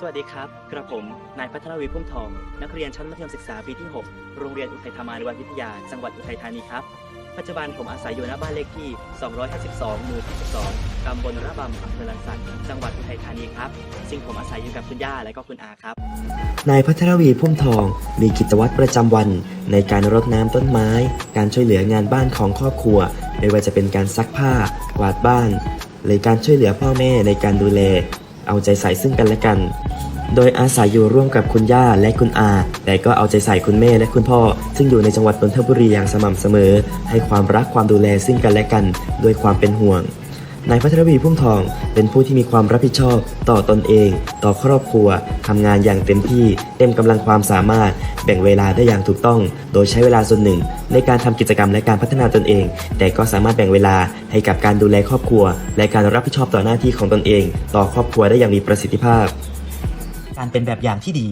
สวัสดีครับ กระผม นายพัทรวีพุ่มทอง นักเรียนชั้นมัธยมศึกษาปีที่ 6 โรงเรียนอุทัยธรรมานุวัฒน์วิทยา จังหวัดอุทัยธานีครับ ปัจจุบันผมอาศัยอยู่ณบ้านเลขที่ 252 หมู่22ตำบลระบำอำเภอลันสันจังหวัดอุทัยธานีครับ ซึ่งผมอาศัยอยู่กับคุณย่าและก็คุณอาครับ นายพัทรวีพุ่มทอง มีกิจวัตรประจำวัน ในการรดน้ำต้นไม้ การช่วยเหลืองานบ้านของครอบครัว ไม่ว่าจะเป็นการซักผ้ากวาดบ้าน หรือการช่วยเหลือพ่อแม่ในการดูแล เอาใจใส่ซึ่งกันและกัน โดยอาศัยอยู่ร่วมกับคุณย่าและคุณอา แต่ก็เอาใจใส่คุณแม่และคุณพ่อ ซึ่งอยู่ในจังหวัดนนทบุรีอย่างสม่ำเสมอ ให้ความรักความดูแลซึ่งกันและกันด้วยความเป็นห่วงนายพัทรวีพุ่มทองเป็นผู้ที่มีความรับผิดชอบ ต่อตนเอง ต่อครอบครัวทำงานอย่างเต็มที่ เต็มกำลังความสามารถ แบ่งเวลาได้อย่างถูกต้อง โดยใช้เวลาส่วนหนึ่ง ในการทำกิจกรรมและการพัฒนาตนเอง แต่ก็สามารถแบ่งเวลาให้กับการดูแลครอบครัว และการรับผิดชอบต่อหน้าที่ของตนเอง ต่อครอบครัวได้อย่างมีประสิทธิภาพ การเป็นแบบอย่างที่ดี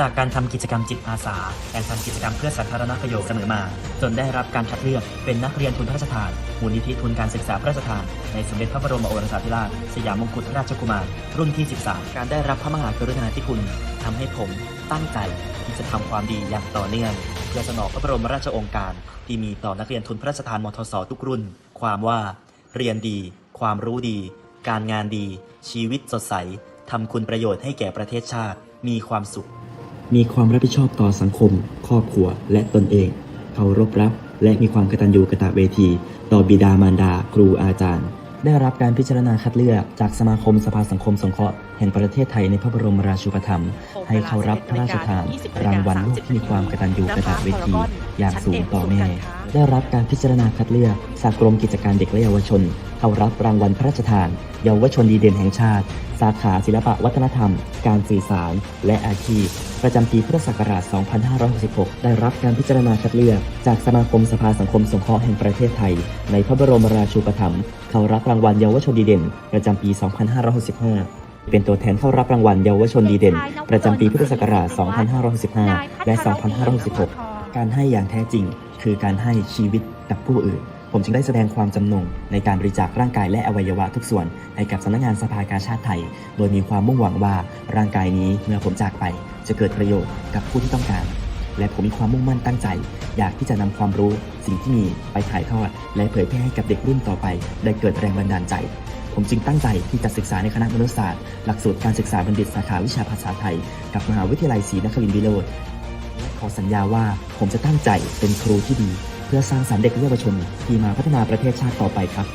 จากการทำกิจกรรมจิตอาสาการทำกิจกรรมเพื่อสาธารณประโยชน์เสมอมา จนได้รับการคัดเลือกเป็นนักเรียนทุนพระราชทานมูลนิธิทุนการศึกษาพระราชทาน ในสมเด็จพระบรมโอรสาธิราชสยามมงกุฎราชกุมาร รุ่นที่ 13 การได้รับพระมหากรุณาธิคุณทำให้ผมตั้งใจที่จะทำความดีอย่างต่อเนื่องเพื่อสนองพระบรมราชโองการ ที่มีต่อนักเรียนทุนพระราชทานมทศทุกรุ่น ความว่า เรียนดี ความรู้ดี การงานดี ชีวิตสดใส ทำคุณประโยชน์ให้แก่ประเทศชาติ มีความสุข มีความรับผิดชอบต่อสังคม ครอบครัว และตนเองเคารพรักและมีความกตัญญูกตเวที ต่อบิดามารดา ครูอาจารย์ ได้รับการพิจารณาคัดเลือกจากสมาคมสภาสังคมสงเคราะห์แห่งประเทศไทยในพระบรมราชูปถัมภ์ให้เขารับพระราชทาน รางวัลลูกที่มีความกตัญญูกตเวที อย่างสูงต่อแม่ ได้รับการพิจารณาคัดเลือกจากกรมกิจการเด็กและเยาวชน เข้ารับรางวัลพระราชทาน เยาวชนดีเด่นแห่งชาติ สาขาศิลปะวัฒนธรรม การสื่อสาร และอาชีพ ประจำปีพุทธศักราช 2566 ได้รับการพิจารณาคัดเลือก จากสมาคมสภาสังคมสงเคราะห์แห่งประเทศไทย ในพระบรมราชูปถัมภ์เข้ารับรางวัลเยาวชนดีเด่น ประจำปี 2565เป็นตัวแทนเข้ารับรางวัลเยาวชนดีเด่น ประจำปีพุทธศักราช 2565 และ 2566 การให้อย่างแท้จริง คือการให้ชีวิตกับผู้อื่น ผมจึงได้แสดงความจำนงในการบริจาคร่างกายและอวัยวะทุกส่วนให้กับสำนักงานสภากาชาติไทย โดยมีความมุ่งหวังว่าร่างกายนี้เมื่อผมจากไป จะเกิดประโยชน์กับผู้ที่ต้องการ และผมมีความมุ่งมั่นตั้งใจ อยากที่จะนำความรู้สิ่งที่มีไปถ่ายทอด และเผยแพร่ให้กับเด็กรุ่นต่อไป ได้เกิดแรงบันดาลใจ ผมจึงตั้งใจที่จะศึกษาในคณะมนุษยศาสตร์ หลักสูตรการศึกษาบัณฑิตสาขาวิชาภาษาไทย กับมหาวิทยาลัยศรีนครินทรวิโรธและขอสัญญาว่าผมจะตั้งใจเป็นครูที่ดี เพื่อสร้างสรรค์เด็กและเยาวชนที่มาพัฒนาประเทศชาติต่อไปครับ